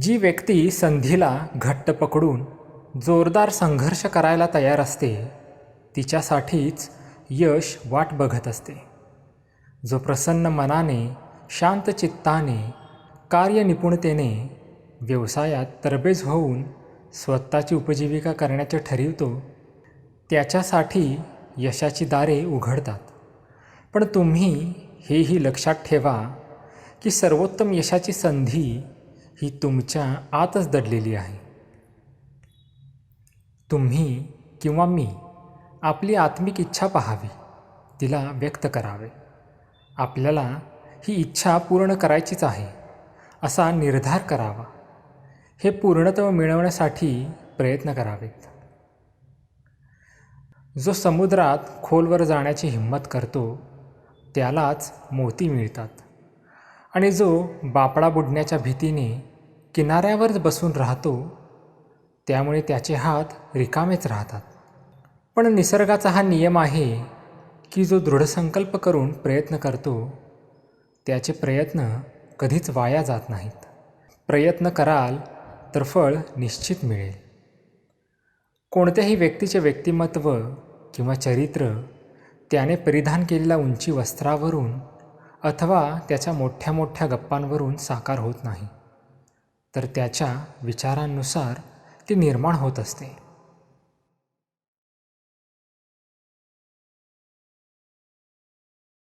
जी व्यक्ती संधीला घट्ट पकडून जोरदार संघर्ष करायला तयार असते तिच्यासाठीच यश वाट बघत असते. जो प्रसन्न मनाने शांत चित्ताने कार्यनिपुणतेने व्यवसायात तरबेज होऊन स्वतःची उपजीविका करण्याचे ठरवितो त्याच्यासाठी यशाची दारे उघडतात. पण तुम्ही हेही लक्षात ठेवा की सर्वोत्तम यशाची संधी ही तुमच्या आतच दडलेली आहे. तुम्ही किंवा मी आपली आत्मिक इच्छा पाहावी तिला व्यक्त करावे. आपल्याला ही इच्छा पूर्ण करायचीच आहे असा निर्धार करावा. हे पूर्णत्व मिळवण्यासाठी प्रयत्न करावेत. जो समुद्रात खोलवर जाण्याची हिंमत करतो त्यालाच मोती मिळतात. आणि जो बापडा बुडण्याच्या भीतीने किनाऱ्यावर बसून राहतो त्यामुळे त्याचे हात रिकामेच राहतात. पण निसर्गाचा हा नियम आहे की जो दृढसंकल्प करून प्रयत्न करतो त्याचे प्रयत्न कधीच वाया जात नाहीत. प्रयत्न कराल तर फळ निश्चित मिळेल. कोणत्याही व्यक्तीचे व्यक्तिमत्व किंवा चरित्र त्याने परिधान केलेल्या उंची वस्त्रावरून अथवा त्याच्या मोठ्या मोठ्या गप्पांवरून साकार होत नाही. तर त्याच्या विचारांनुसार ती निर्माण होत असते.